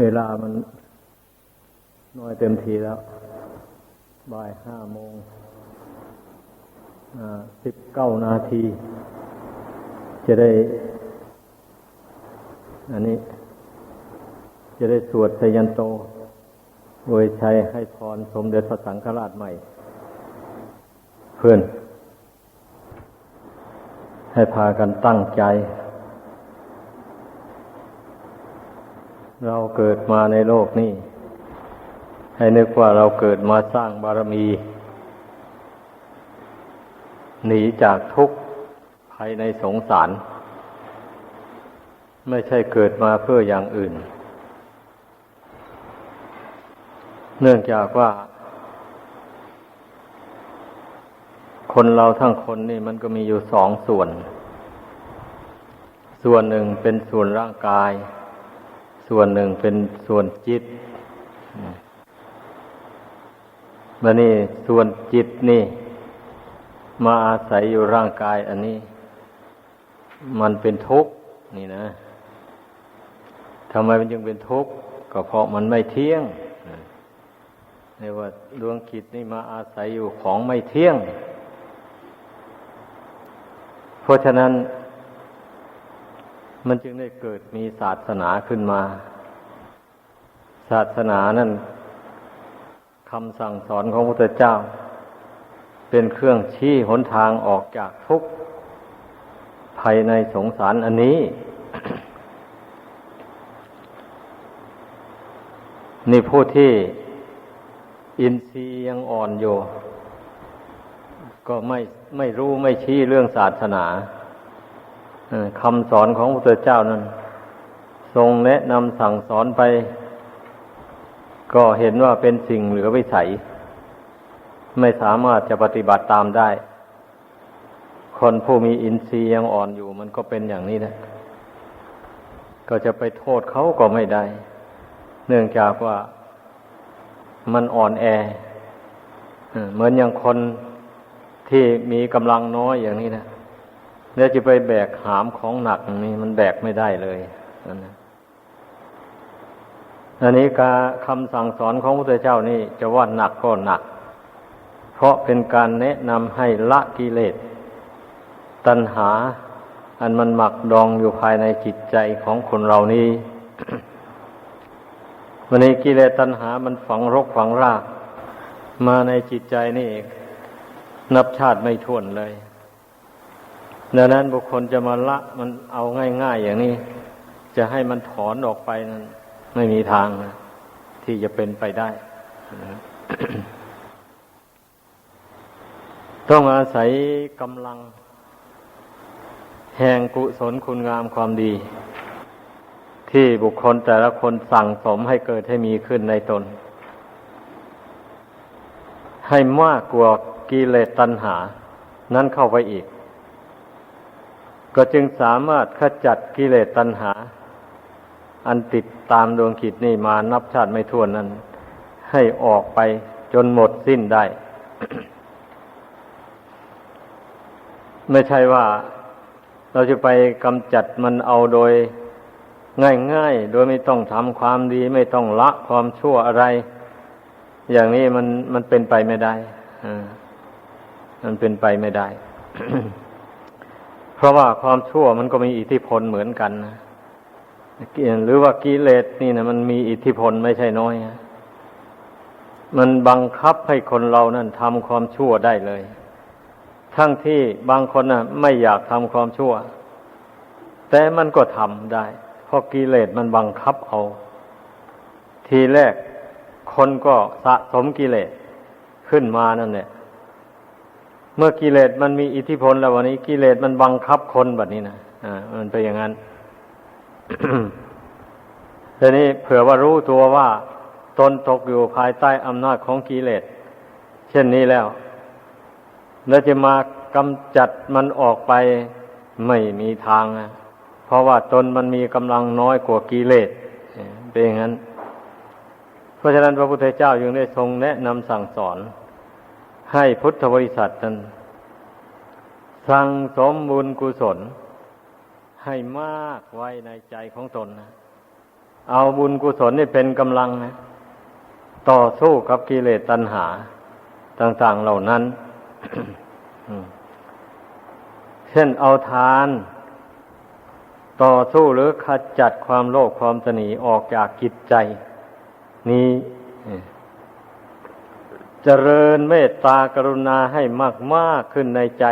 เวลามันน้อยเต็มทีแล้ว บ่ายห้าโมงสิบเก้านาที จะได้ อันนี้ จะได้สวดสยันโตโดยใช้ให้พรสมเด็จพระสังฆราชใหม่ เพื่อน ให้พากันตั้งใจ เราเกิดมาในโลกนี้ ให้นึกว่าเราเกิดมาสร้างบารมี หนีจากทุกข์ภายในสงสาร ไม่ใช่เกิดมาเพื่ออย่างอื่น เนื่องจากว่า คนเราทั้งคนนี่มันก็มีอยู่สองส่วน ส่วนหนึ่งเป็นส่วนร่างกาย ส่วนหนึ่งเป็นส่วนจิตมานี่ส่วนจิตนี่ มาอาศัยอยู่ร่างกายอันนี้ มันเป็นทุกข์นี่นะทำไมมันจึงเป็นทุกข์ก็เพราะมันไม่เที่ยงเรียกว่าดวงจิตนี่มาอาศัยอยู่ของไม่เที่ยง เพราะฉะนั้น มันจึงได้เกิดมีศาสนาขึ้นมา ศาสนานั่นคำสั่งสอนของพระพุทธเจ้า เป็นเครื่องชี้หนทางออกจากทุกข์ภายในสงสารอันนี้ นี่ผู้ที่อินทรีย์ยังอ่อนอยู่ ก็ไม่ไม่รู้ไม่ชี้เรื่องศาสนา คำสอนของพระเจ้านั้น ทรงแนะนำสั่งสอนไป ก็เห็นว่าเป็นสิ่งเหลือวิสัย ไม่สามารถจะปฏิบัติตามได้ คนผู้มีอินทรีย์ยังอ่อนอยู่ มันก็เป็นอย่างนี้นะก็จะไปโทษเขาก็ไม่ได้ เนื่องจากว่ามันอ่อนแอเหมือนอย่างคนที่มีกำลังน้อยอย่างนี้นะ แล้วจะไปแบกหามของหนักนี่มันแบกไม่ได้เลยนั่นนะอันนี้การคำสั่งสอนของพระพุทธเจ้านี่จะว่าหนักก็หนัก เพราะเป็นการแนะนำให้ละกิเลส ตัณหา อันมันหมักดองอยู่ภายในจิตใจของคนเรานี้วันนี้กิเลสตัณหามันฝังรกฝังราก มาในจิตใจนี่ นับชาติไม่ท้วนเลย ดังนั้นบุคคลจะมาละมันเอาง่าย ๆ อย่างนี้ จะให้มันถอนออกไปนั้น ไม่มีทางนะที่จะเป็นไปได้ ต้องอาศัยกำลัง แห่งกุศลคุณงามความดี ที่บุคคลแต่ละคนสั่งสมให้เกิดให้มีขึ้นในตน ให้มากกว่ากิเลสตัณหา นั้นเข้าไปอีก ก็จึงสามารถขจัดกิเลสตัณหา อันติดตามดวงขิดนี่มานับชาติไม่ถ้วนนั้น ให้ออกไปจนหมดสิ้นได้ ไม่ใช่ว่าเราจะไปกำจัดมันเอาโดยง่ายๆ โดยไม่ต้องทำความดี ไม่ต้องละความชั่วอะไร อย่างนี้มันมันเป็นไปไม่ได้มันเป็นไปไม่ได้ เพราะว่าความชั่วมันก็มีอิทธิพลเหมือนกันนะหรือว่ากิเลสนี่นะมันมีอิทธิพลไม่ใช่น้อยมันบังคับให้คนเรานั่นทำความชั่วได้เลย ทั้งที่บางคนนะไม่อยากทำความชั่ว แต่มันก็ทำได้ เพราะกิเลสมันบังคับเอา ทีแรกคนก็สะสมกิเลสขึ้นมานั่นแหละ เมื่อกิเลสมันมีอิทธิพลแล้ววันนี้กิเลสมันบังคับคนแบบนี้นะอ่ามันเป็นอย่างนั้นทีนี้เผื่อว่ารู้ตัวว่าตนตกอยู่ภายใต้อำนาจของกิเลสเช่นนี้แล้ว แล้วจะมากำจัดมันออกไปไม่มีทางนะเพราะว่าตนมันมีกำลังน้อยกว่ากิเลสเป็นอย่างนั้น เพราะฉะนั้นพระพุทธเจ้ายังได้ทรงแนะนำสั่งสอน ให้พุทธบริษัทนั้นสั่งสมบุญกุศล ให้มากไว้ในใจของตนนะเอาบุญกุศลนี่เป็นกำลังนะต่อสู้กับกิเลสตัณหา ต่างๆเหล่านั้น เช่นเอาทาน ต่อสู้หรือขจัดความโลภความตนีออกจากกิจใจ นี้ เจริญเมตตากรุณาให้มากมากขึ้นในใจ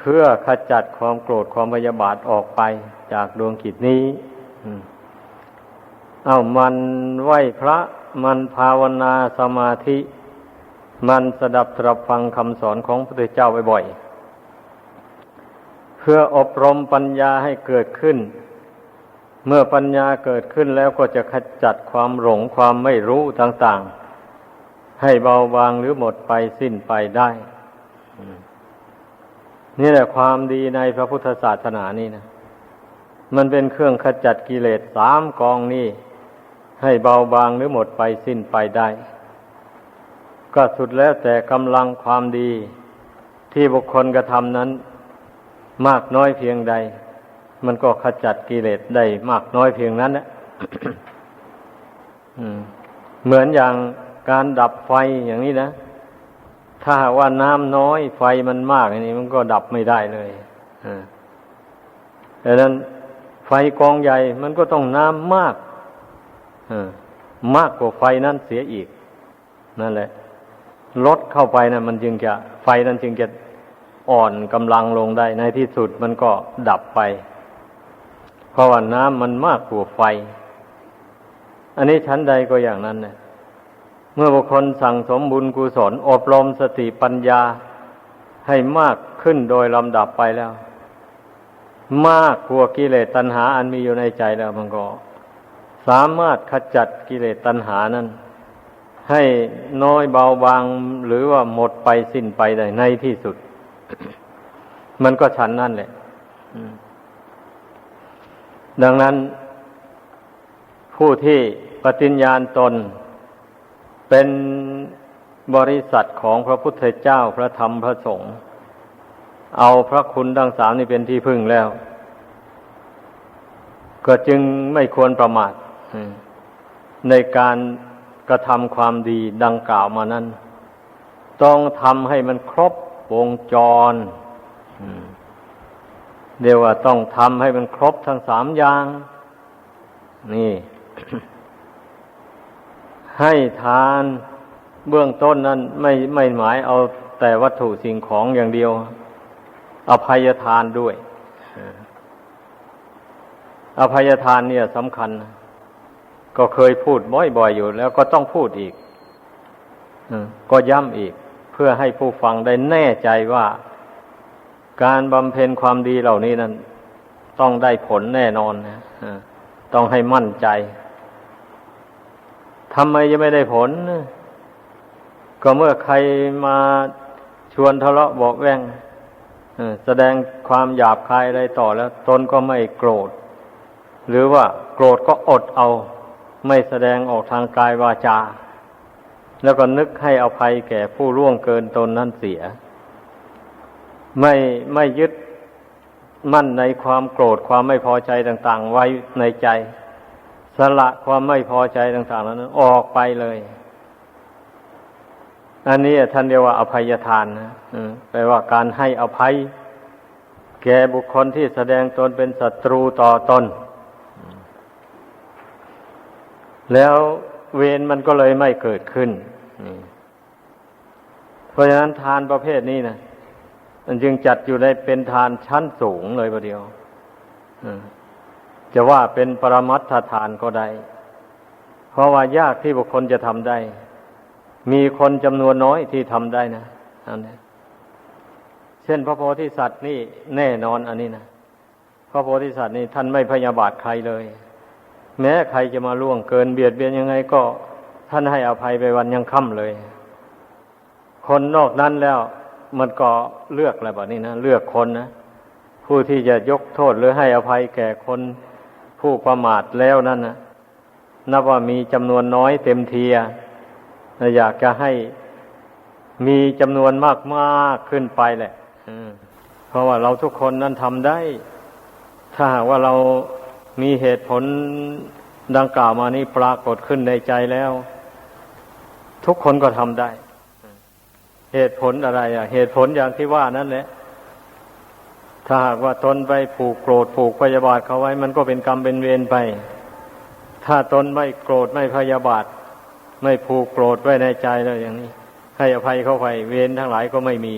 เพื่อขจัดความโกรธความพยาบาทออกไปจากดวงกิจนี้เอามันไหวพระมันภาวนาสมาธิ มันสดับตรับฟังคำสอนของพระพุทธเจ้าบ่อยๆ เพื่ออบรมปัญญาให้เกิดขึ้น เมื่อปัญญาเกิดขึ้นแล้วก็จะขจัดความหลงความไม่รู้ต่างๆ ให้เบาบางหรือหมดไปสิ้นไปได้นี่แหละความดีในพระพุทธศาสนานี่นะมันเป็นเครื่องขจัดกิเลสสามกองนี้ให้เบาบางหรือหมดไปสิ้นไปได้ ก็สุดแล้วแต่กำลังความดีที่บุคคลกระทำนั้น มากน้อยเพียงใด มันก็ขจัดกิเลสได้มากน้อยเพียงนั้นแหละเหมือนอย่าง การดับไฟอย่างนี้นะ ถ้าว่าน้ำน้อยไฟมันมากอย่างนี้มันก็ดับไม่ได้เลยดังนั้นไฟกองใหญ่มันก็ต้องน้ำมากมากกว่าไฟนั้นเสียอีก นั่นแหละลดเข้าไปนะมันจึงจะไฟนั้นจึงจะอ่อนกำลังลงได้ ในที่สุดมันก็ดับไป เพราะว่าน้ำมันมากกว่าไฟ อันนี้ชั้นใดก็อย่างนั้นเนี่ย เมื่อบุคคลสั่งสมบุญกุศลอบรมสติปัญญาให้มากขึ้นโดยลำดับไปแล้ว มากกว่ากิเลสตัณหาอันมีอยู่ในใจแล้วมันก็ สามารถขจัดกิเลสตัณหานั้น ให้น้อยเบาบางหรือว่าหมดไปสิ้นไปได้ในที่สุด มันก็ฉันนั่นแหละดังนั้น ผู้ที่ปฏิญญาณตน เป็นบริษัทของพระพุทธเจ้าพระธรรมพระสงฆ์เอาพระคุณดังสามนี่เป็นที่พึ่งแล้ว ก็จึงไม่ควรประมาทในการกระทำความดีดังกล่าวมานั้น ต้องทำให้มันครบวงจรเดียวว่าต้องทำให้มันครบทั้งสามอย่าง นี่ ให้ทานเบื้องต้นนั้นไม่ไม่หมายเอาแต่วัตถุสิ่งของอย่างเดียว อภัยทานด้วย อภัยทานเนี่ยสำคัญ ก็เคยพูดบ่อยๆอยู่ แล้วก็ต้องพูดอีกก็ย้ำอีก เพื่อให้ผู้ฟังได้แน่ใจว่า การบำเพ็ญความดีเหล่านี้นั้น ต้องได้ผลแน่นอนนะต้องให้มั่นใจ ทำไมจะไม่ได้ผล ก็เมื่อใครมาชวนทะเลาะบอกแวงแสดงความหยาบคายอะไรต่อแล้ว ตนก็ไม่โกรธ หรือว่าโกรธก็อดเอา ไม่แสดงออกทางกายวาจา แล้วก็นึกให้อภัยแก่ผู้ร่วงเกินตนนั่นเสีย ไม่ไม่ยึดมั่นในความโกรธความไม่พอใจต่าง ๆ ไว้ในใจ สละความไม่พอใจต่างๆนั้น ออกไปเลย อันนี้ท่านเรียกว่าอภัยทานนะแปลว่าการให้อภัย แก่บุคคลที่แสดงตนเป็นศัตรูต่อตน แล้วเวรมันก็เลยไม่เกิดขึ้น เพราะฉะนั้นทานประเภทนี้นะมันจึงจัดอยู่ในเป็นทานชั้นสูงเลยประเดียว จะว่าเป็นปรมัตถทานก็ได้ เพราะว่ายากที่บุคคลจะทำได้ มีคนจำนวนน้อยที่ทำได้นะอันนี้เช่นพระโพธิสัตว์นี่แน่นอนอันนี้นะพระโพธิสัตว์นี่ท่านไม่พยาบาทใครเลย แม้ใครจะมาล่วงเกินเบียดเบียนยังไงก็ท่านให้อภัยไปวันยังค่ำเลย คนนอกนั้นแล้วมันก็เลือกอะไรแบบนี้นะเลือกคนนะผู้ที่จะยกโทษหรือให้อภัยแก่คน ผู้ประมาทแล้วนั่นนะนับว่ามีจำนวนน้อยเต็มเทียอยากจะให้มีจำนวนมากมากขึ้นไปแหละเพราะว่าเราทุกคนนั้นทำได้ ถ้าหากว่าเรามีเหตุผลดังกล่าวมานี้ปรากฏขึ้นในใจแล้ว ทุกคนก็ทำได้ เหตุผลอะไร อะ เหตุผลอย่างที่ว่านั่นแหละ ถ้าหากว่าตนไปผูกโกรธผูกพยาบาทเขาไว้ มันก็เป็นกรรมเป็นเวรไป ถ้าตนไม่โกรธไม่พยาบาท ไม่ผูกโกรธไว้ในใจแล้วอย่างนี้ ให้อภัยเขาไปเวรทั้งหลายก็ไม่มี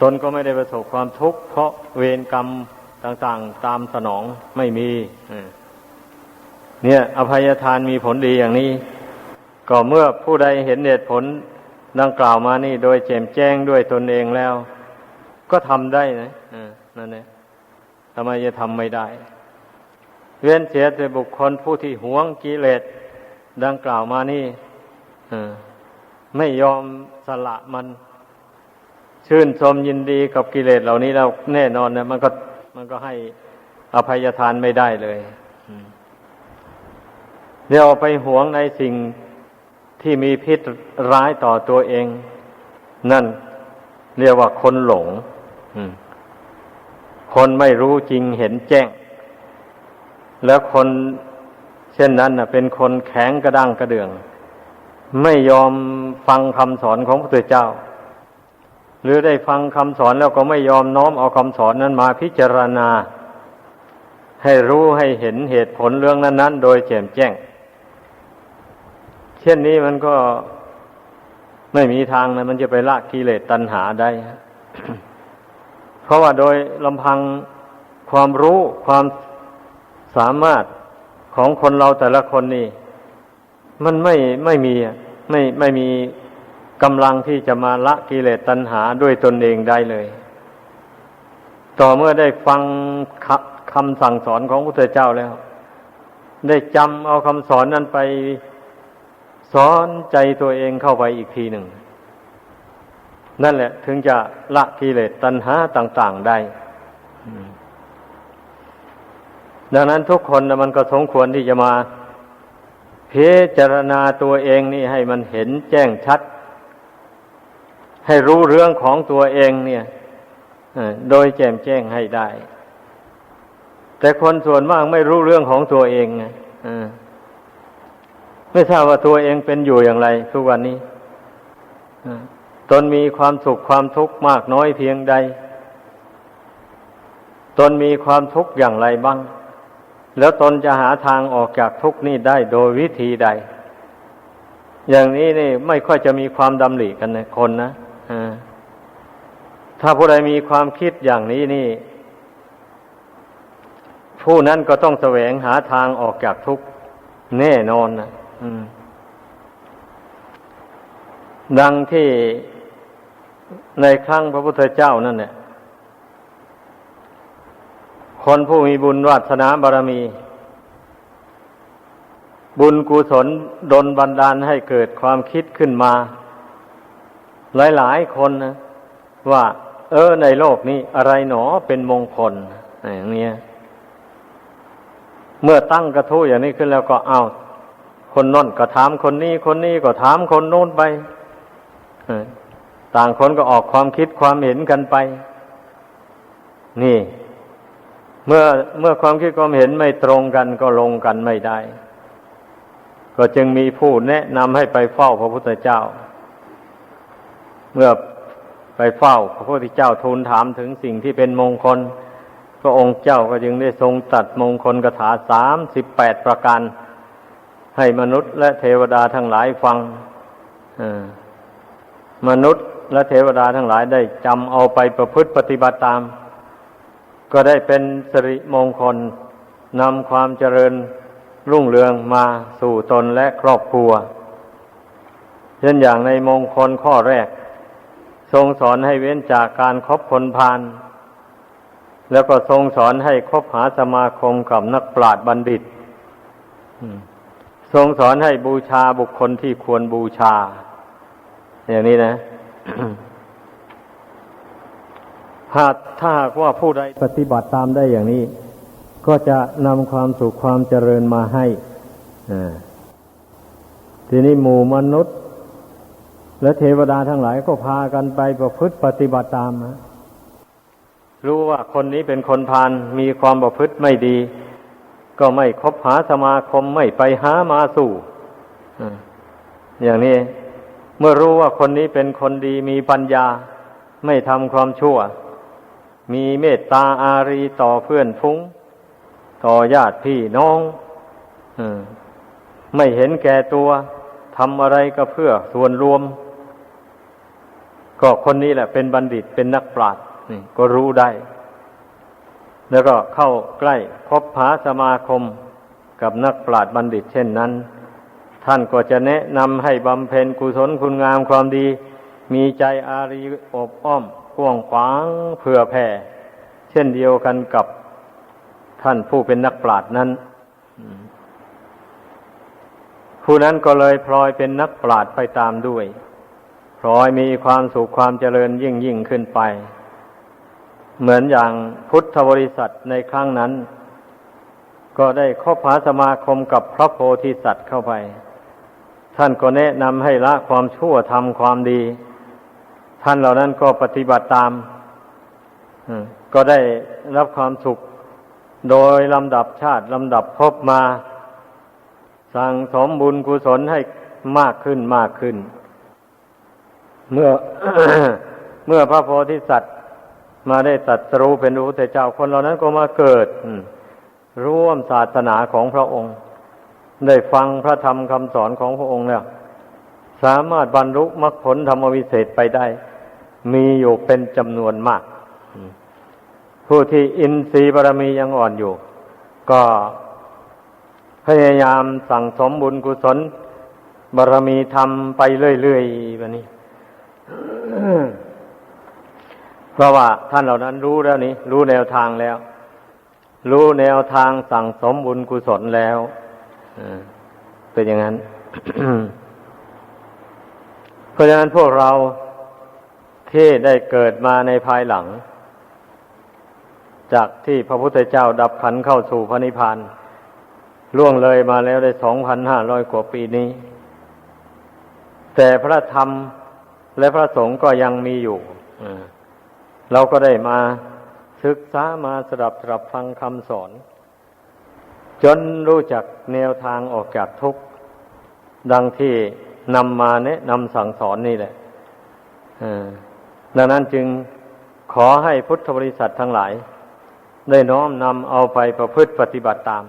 ตนก็ไม่ได้ประสบความทุกข์เพราะเวรกรรมต่างๆ ตามสนองไม่มีเนี่ย อภัยทานมีผลดีอย่างนี้ ก็เมื่อผู้ใดเห็นเหตุผลดังกล่าวมานี่โดยแจ่มแจ้งด้วยตนเองแล้ว ก็ทำได้นะนั่นเองทำไมจะทำไม่ได้ เว้นเสียแต่บุคคลผู้ที่หวงกิเลสดังกล่าวมานี่ไม่ยอมสละมัน ชื่นชมยินดีกับกิเลสเหล่านี้แล้วแน่นอนนะมันก็มันก็ให้อภัยทานไม่ได้เลยเดี๋ยวไปหวงในสิ่งที่มีพิษร้ายต่อตัวเอง นั่นเรียกว่าคนหลง คนไม่รู้จริงเห็นแจ้ง แล้วคนเช่นนั้นเป็นคนแข็งกระด้างกระเดือง ไม่ยอมฟังคำสอนของพระพุทธเจ้า หรือได้ฟังคำสอนแล้วก็ไม่ยอมน้อมเอาคำสอนนั้นมาพิจารณา ให้รู้ให้เห็นเหตุผลเรื่องนั้น ๆ โดยแจ่มแจ้ง เช่นนี้มันก็ไม่มีทางนะมันจะไปละกิเลสตัณหาได้ เพราะว่าโดยลำพังความรู้ความสามารถของคนเราแต่ละคนนี่ มันไม่ไม่มีไม่ไม่มีกำลังที่จะมาละกิเลสตัณหาด้วยตนเองได้เลย ต่อเมื่อได้ฟังคำสั่งสอนของพระเจ้าแล้ว ได้จำเอาคำสอนนั้นไปสอนใจตัวเองเข้าไปอีกทีหนึ่ง นั่นแหละ ถึงจะละกิเลสตัณหาต่าง ๆได้ดังนั้นทุกคนนะมันก็สมควรที่จะมาพิจารณาตัวเองนี่ให้มันเห็นแจ้งชัด ให้รู้เรื่องของตัวเองเนี่ยโดยแจ่มแจ้งให้ได้ แต่คนส่วนมากไม่รู้เรื่องของตัวเองไงไม่ทราบว่าตัวเองเป็นอยู่อย่างไร ทุกวันนี้ ตนมีความสุขความทุกข์มากน้อยเพียงใด ตนมีความทุกข์อย่างไรบ้าง แล้วตนจะหาทางออกจากทุกข์นี้ได้โดยวิธีใด อย่างนี้นี่ไม่ค่อยจะมีความดำริกันนะคนนะถ้าผู้ใดมีความคิดอย่างนี้นี่ ผู้นั้นก็ต้องแสวงหาทางออกจากทุกข์แน่นอนนะดังที่ ในครั้งพระพุทธเจ้านั่นเนี่ยคนผู้มีบุญวาสนาบารมี บุญกุศลดลบันดาลให้เกิดความคิดขึ้นมา หลายๆคนนะว่า เออในโลกนี้อะไรหนอเป็นมงคลอย่างนี้เมื่อตั้งกระทู้อย่างนี้ขึ้นแล้วก็เอาคนน้นก็ถามคนนี้คนนี้ก็ถามคนโน้นไป ต่างคนก็ออกความคิดความเห็นกันไป นี่ เมื่อเมื่อความคิดความเห็นไม่ตรงกันก็ลงกันไม่ได้ ก็จึงมีผู้แนะนำให้ไปเฝ้าพระพุทธเจ้า เมื่อไปเฝ้าพระพุทธเจ้าทูลถามถึงสิ่งที่เป็นมงคล พระองค์เจ้าก็จึงได้ทรงตัดมงคลกถาสามสิบแปดประการ ให้มนุษย์และเทวดาทั้งหลายฟังมนุษย์ และเทวดาทั้งหลายได้จำเอาไปประพฤติปฏิบัติตาม ก็ได้เป็นสิริมงคลนำความเจริญรุ่งเรืองมาสู่ตนและครอบครัว เช่นอย่างในมงคลข้อแรก ทรงสอนให้เว้นจากการคบคนพาลแล้วก็ทรงสอนให้คบหาสมาคมกับนักปราชญ์บัณฑิต ทรงสอนให้บูชาบุคคลที่ควรบูชา อย่างนี้นะ หากถ้าหากว่าผู้ใดปฏิบัติตามได้อย่างนี้ ก็จะนำความสุขความเจริญมาให้ทีนี้หมู่มนุษย์ และเทวดาทั้งหลายก็พากันไปประพฤติปฏิบัติตามนะรู้ว่าคนนี้เป็นคนพาลมีความประพฤติไม่ดี ก็ไม่คบหาสมาคมไม่ไปหามาสู่อ่าอย่างนี้ เมื่อรู้ว่าคนนี้เป็นคนดีมีปัญญา ไม่ทำความชั่ว มีเมตตาอารีต่อเพื่อนฟุ้ง ต่อญาติพี่น้องอไม่เห็นแก่ตัวทำอะไรก็เพื่อส่วนรวม ก็คนนี้แหละเป็นบัณฑิตเป็นนักปราชญ์นี่ก็รู้ได้ แล้วก็เข้าใกล้คบหาสมาคมกับนักปราชญ์บัณฑิตเช่นนั้น ท่านก็จะแนะนำให้บำเพ็ญกุศลคุณงามความดี มีใจอารีอบอ้อมกว้างขวางเผื่อแผ่ เช่นเดียวกันกับท่านผู้เป็นนักปราชญ์นั้น ผู้นั้นก็เลยพลอยเป็นนักปราชญ์ไปตามด้วย พลอยมีความสุขความเจริญยิ่งยิ่งขึ้นไป เหมือนอย่างพุทธบริษัทในครั้งนั้น ก็ได้คบหาสมาคมกับพระโพธิสัตว์เข้าไป ท่านก็แนะนำให้ละความชั่วทำความดี ท่านเหล่านั้นก็ปฏิบัติตามก็ได้รับความสุข โดยลำดับชาติลำดับพบมา สั่งสมบุญกุศลให้มากขึ้นมากขึ้น เมื่อเมื่อพระโพธิสัตว์ มาได้ตรัสรู้เป็นระพุทธเจ้าคนเหล่านั้นก็มาเกิด ร่วมศาสนาของพระองค์ ได้ฟังพระธรรมคำสอนของพระองค์แล้ว สามารถบรรลุมรรคผลธรรมวิเศษไปได้ มีอยู่เป็นจำนวนมาก ผู้ที่อินทรีย์บารมียังอ่อนอยู่ ก็พยายามสั่งสมบุญกุศลบารมีทำไปเรื่อยๆแบบนี้ เพราะว่าท่านเหล่านั้นรู้แล้วนี่รู้แนวทางแล้ว รู้แนวทางสั่งสมบุญกุศลแล้ว เป็นอย่างนั้น เพราะฉะนั้นพวกเราที่ได้เกิดมาในภายหลัง จากที่พระพุทธเจ้าดับขันเข้าสู่พระนิพพานล่วงเลยมาแล้วได้สองพันห้าร้อยกว่าปีนี้ แต่พระธรรมและพระสงฆ์ก็ยังมีอยู่เราก็ได้มาศึกษามาสดับสดับฟังคำสอน จนรู้จักแนวทางออกจากทุกข์ ดังที่นำมาแนะนำสั่งสอนนี่แหละดังนั้นจึงขอให้พุทธบริษัททั้งหลาย ได้น้อมนำเอาไปประพฤติปฏิบัติตาม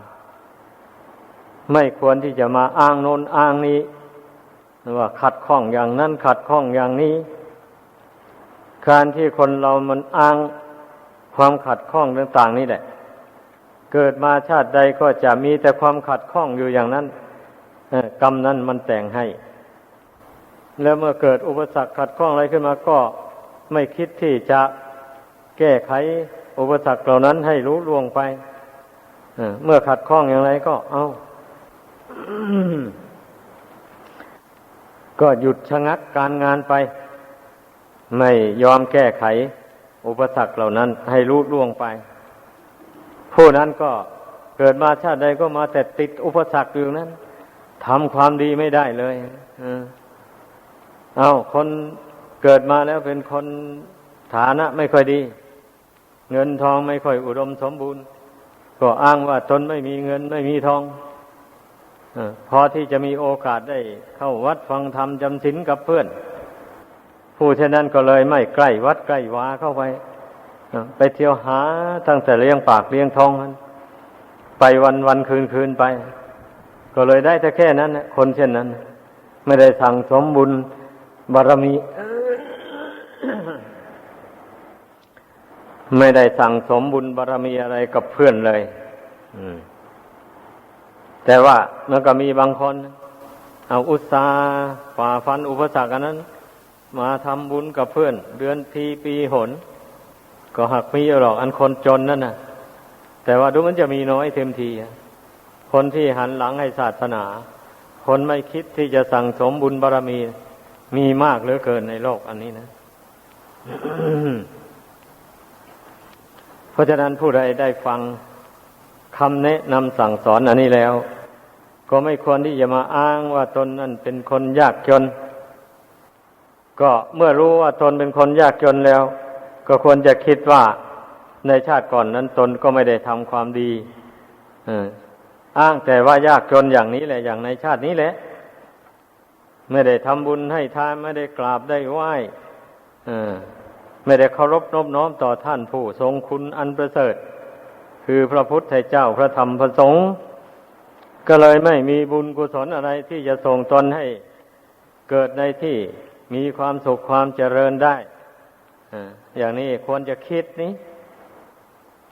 ไม่ควรที่จะมาอ้างโน้นอ้างนี้ว่าขัดข้องอย่างนั้นขัดข้องอย่างนี้ การที่คนเรามันอ้างความขัดข้องต่าง ๆ นี่แหละ เกิดมาชาติใดก็จะมีแต่ความขัดข้องอยู่อย่างนั้นกรรมนั้นมันแต่งให้ แล้วเมื่อเกิดอุปสรรคขัดข้องอะไรขึ้นมาก็ไม่คิดที่จะแก้ไขอุปสรรคเหล่านั้นให้รู้ล่วงไปเมื่อขัดข้องอย่างไรก็เอาก็หยุดชะงักการงานไป ไม่ยอมแก้ไข อุปสรรคเหล่านั้นให้รู้ล่วงไป ผู้นั้นก็เกิดมาชาติใดก็มาแต่ติดอุปสรรคอยู่นั้นทำความดีไม่ได้เลยเอาคนเกิดมาแล้วเป็นคนฐานะไม่ค่อยดี เงินทองไม่ค่อยอุดมสมบูรณ์ ก็อ้างว่าตนไม่มีเงินไม่มีทองอพอที่จะมีโอกาสได้เข้าวัดฟังธรรมจำศีลกับเพื่อน ผู้เช่นนั้นก็เลยไม่ใกล้วัดใกล้วาเข้าไป ไปเที่ยวหาตั้งแต่เลี้ยงปากเลี้ยงท้องนั้นไปวันวันคืนคืนไป ก็เลยได้แต่แค่นั้นคนเช่นนั้น ไม่ได้สั่งสมบุญบารมี ไม่ได้สั่งสมบุญบารมีอะไรกับเพื่อนเลยแต่ว่ามันก็มีบางคน เอาอุตสาห์ฝ่าฟันอุปสรรคอันนั้น มาทำบุญกับเพื่อน เดือนทีปีหน ก็หักมีหรอก อันคนจนนั่นน่ะ แต่ว่าดูมันจะมีน้อยเต็มที คนที่หันหลังให้ศาสนา คนไม่คิดที่จะสั่งสมบุญบารรมี มีมากเหลือเกินในโลกอันนี้นะ เพราะฉะนั้นผู้ใดได้ฟังคำแนะนำสั่งสอนอันนี้แล้ว ก็ไม่ควรที่จะมาอ้างว่าตนนั่นเป็นคนยากจน ก็เมื่อรู้ว่าตนเป็นคนยากจนแล้ว ก็ควรจะคิดว่าในชาติก่อนนั้นตนก็ไม่ได้ทำความดีอ้างแต่ว่ายากจนอย่างนี้แหละ อย่างในชาตินี้แหละ ไม่ได้ทำบุญให้ทานไม่ได้กราบได้ไหว้ไม่ได้เคารพนอบน้อมต่อท่านผู้ทรงคุณอันประเสริฐ คือพระพุทธเจ้าพระธรรมพระสงฆ์ก็เลยไม่มีบุญกุศลอะไรที่จะส่งตนให้เกิดในที่มีความสุขความเจริญได้ อย่างนี้ควรจะคิดนี้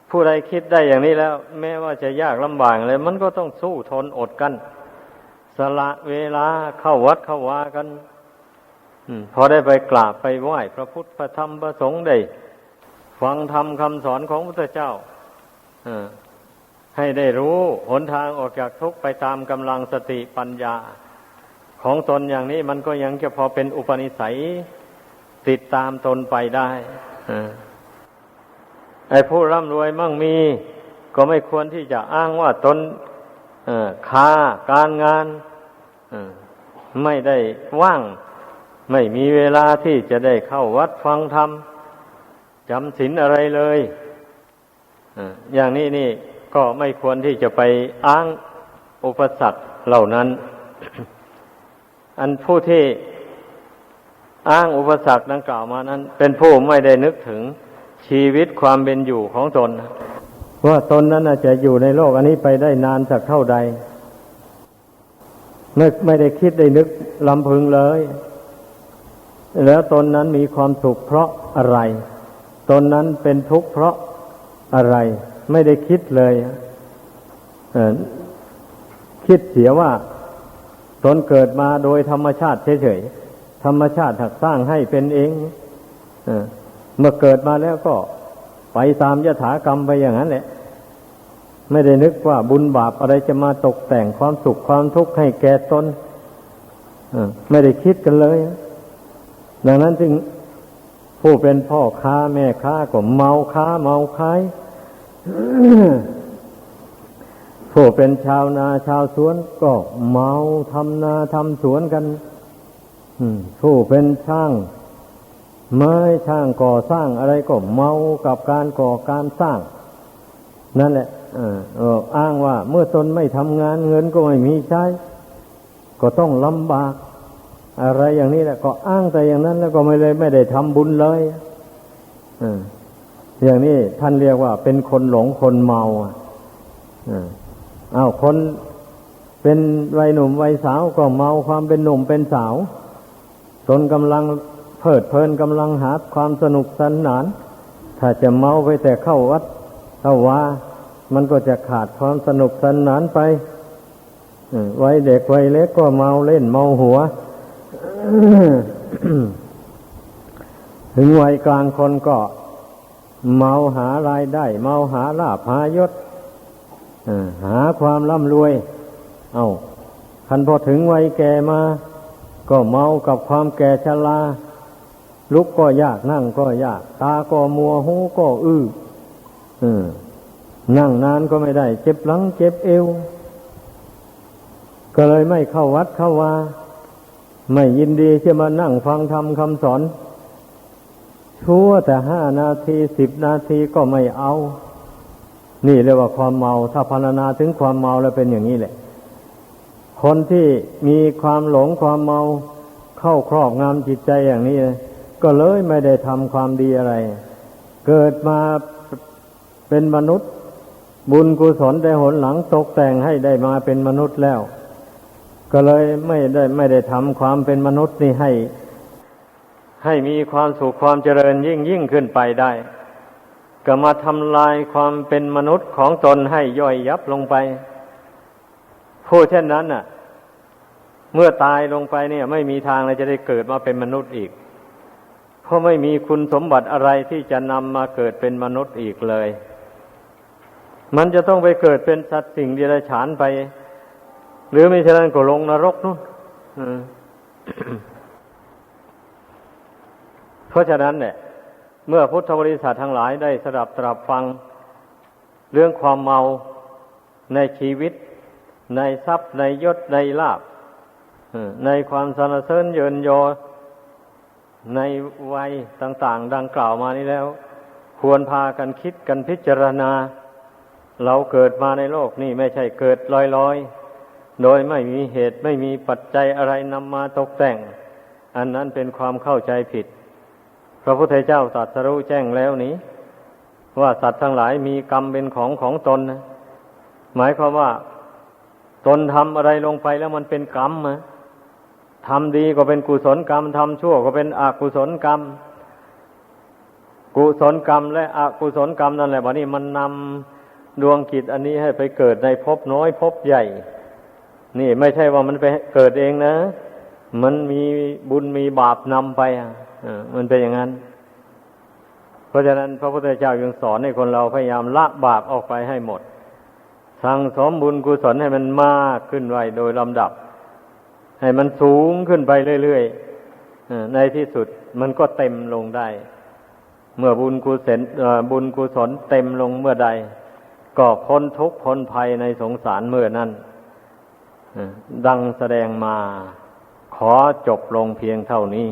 ผู้ใดคิดได้อย่างนี้แล้ว แม้ว่าจะยากลำบากเลย มันก็ต้องสู้ทนอดกัน สละเวลาเข้าวัดเข้าวากันพอได้ไปกราบไปไหว้พระพุทธพระธรรมพระสงฆ์ได้ ฟังธรรมคำสอนของพระเจ้าให้ได้รู้หนทางออกจากทุกข์ไปตามกำลังสติปัญญา ของตนอย่างนี้มันก็ยังจะพอเป็นอุปนิสัยติดตามตนไปได้ ไอ้ผู้ร่ำรวยมั่งมี ก็ไม่ควรที่จะอ้างว่าตนค้าการงานไม่ได้ว่าง ไม่มีเวลาที่จะได้เข้าวัดฟังธรรมจำศีลอะไรเลยอย่างนี้นี่ก็ไม่ควรที่จะไปอ้างอุปสรรคเหล่านั้น อันผู้ที่ อ้างอุปสรรคดังกล่าวมานั้น เป็นผู้ไม่ได้นึกถึงชีวิตความเป็นอยู่ของตนว่าตนนั้นจะอยู่ในโลกอันนี้ไปได้นานสักเท่าใดนึกไม่ได้คิดได้นึกลำพึงเลย แล้วตนนั้นมีความสุขเพราะอะไร ตนนั้นเป็นทุกข์เพราะอะไร ไม่ได้คิดเลยเคิดเสียว่า ตนเกิดมาโดยธรรมชาติเฉยๆ ธรรมชาติถักสร้างให้เป็นเองเมื่อเกิดมาแล้วก็ไปตามยถากรรมไปอย่างนั้นแหละไม่ได้นึกว่าบุญบาปอะไรจะมาตกแต่งความสุขความทุกข์ให้แก่ตนไม่ได้คิดกันเลย ดังนั้นจึงผู้เป็นพ่อค้าแม่ค้าก็เมาค้าเมาขายผู้เป็นชาวนาชาวสวนก็เมาทำนาทำสวนกัน ผู้เป็นช่าง ไม้ช่างก่อสร้างอะไรก็เมากับการก่อการสร้าง นั่นแหละออเอออ้างว่าเมื่อตนไม่ทำงานเงินก็ไม่มีใช้ ก็ต้องลำบาก อะไรอย่างนี้แหละก็อ้างแต่อย่างนั้น แล้วก็ไม่เลยไม่ได้ทำบุญเลยอออย่างนี้ท่านเรียกว่าเป็นคนหลงคนเมาอะเอออ้าวคนเป็นวัยหนุ่มวัยสาวก็เมาความเป็นหนุ่มเป็นสาว ตนกำลังเพลิดเพลินกำลังหาความสนุกสนาน ถ้าจะเมาไปแต่เข้าวัดเข้าว่ามันก็จะขาดความสนุกสนานไปวัยเด็กวัยเล็กก็เมาเล่นเมาหัว ถึงวัยกลางคนก็ เมาหารายได้ เมาหาลาภหายศหาความร่ำรวย เอา้าคันพอถึงวัยแก่มา ก็เมากับความแก่ชราลุกก็ยากนั่งก็ยาก ตาก็มัวหูก็อื้อเออนั่งนานก็ไม่ได้ เจ็บหลัง เจ็บเอว ก็เลยไม่เข้าวัดเข้าวาไม่ยินดีที่มานั่งฟังธรรมคำสอน ชั่วแต่ห้านาทีสิบนาทีก็ไม่เอา นี่เรียกว่าความเมา ถ้าพรรณนาถึงความเมาแล้วเป็นอย่างนี้แหละ คนที่มีความหลงความเมาเข้าครอบงำจิตใจอย่างนี้ ก็เลยไม่ได้ทำความดีอะไร เกิดมาเป็นมนุษย์ บุญกุศลได้หนหลังตกแต่งให้ได้มาเป็นมนุษย์แล้ว ก็เลยไม่ได้ไม่ได้ทำความเป็นมนุษย์นี่ให้ ให้มีความสุขความเจริญยิ่งยิ่งขึ้นไปได้ ก็มาทำลายความเป็นมนุษย์ของตนให้ย่อยยับลงไปผู้เช่นนั้นน่ะ เมื่อตายลงไปเนี่ย ไม่มีทางเลยจะได้เกิดมาเป็นมนุษย์อีก เพราะไม่มีคุณสมบัติอะไรที่จะนำมาเกิดเป็นมนุษย์อีกเลย มันจะต้องไปเกิดเป็นสัตว์สิ่งเดรัจฉานไป หรือไม่เช่นนั้นก็ลงนรกนู่นเพราะฉะนั้นเนี่ยเมื่อพุทธบริษัททั้งหลายได้สดับตรับฟังเรื่องความเมาในชีวิต ในทรัพย์ในยศในลาบ ในความสนเสริญเยินยอในวัยต่าง ๆ ดังกล่าวมานี้แล้ว ควรพากันคิดกันพิจารณา เราเกิดมาในโลกนี่ไม่ใช่เกิดลอยๆ โดยไม่มีเหตุไม่มีปัจจัยอะไรนำมาตกแต่ง อันนั้นเป็นความเข้าใจผิด พระพุทธเจ้าตรัสรู้แจ้งแล้วนี้ ว่าสัตว์ทั้งหลายมีกรรมเป็นของของตนนะหมายความว่า ตนทำอะไรลงไปแล้วมันเป็นกรรมนะ ทำดีก็เป็นกุศลกรรมทำชั่วก็เป็นอกุศลกรรม กุศลกรรม และอกุศลกรรมนั่นแหละวันนี้มันนำดวงกิจอันนี้ให้ไปเกิดในภพน้อยภพใหญ่ นี่ไม่ใช่ว่ามันไปเกิดเองนะ มันมีบุญมีบาปนำไปอะมันเป็นอย่างนั้น เพราะฉะนั้นพระพุทธเจ้ายังสอนให้คนเราพยายามละบาปออกไปให้หมด สั่งสมบุญกุศลให้มันมากขึ้นไว้โดยลำดับ ให้มันสูงขึ้นไปเรื่อยๆในที่สุดมันก็เต็มลงได้ เมื่อบุญกุศลเอ่อบุญกุศลเต็มลงเมื่อใด ก็พ้นทุกข์พ้นภัยในสงสารเมื่อนั้นดังแสดงมา ขอจบลงเพียงเท่านี้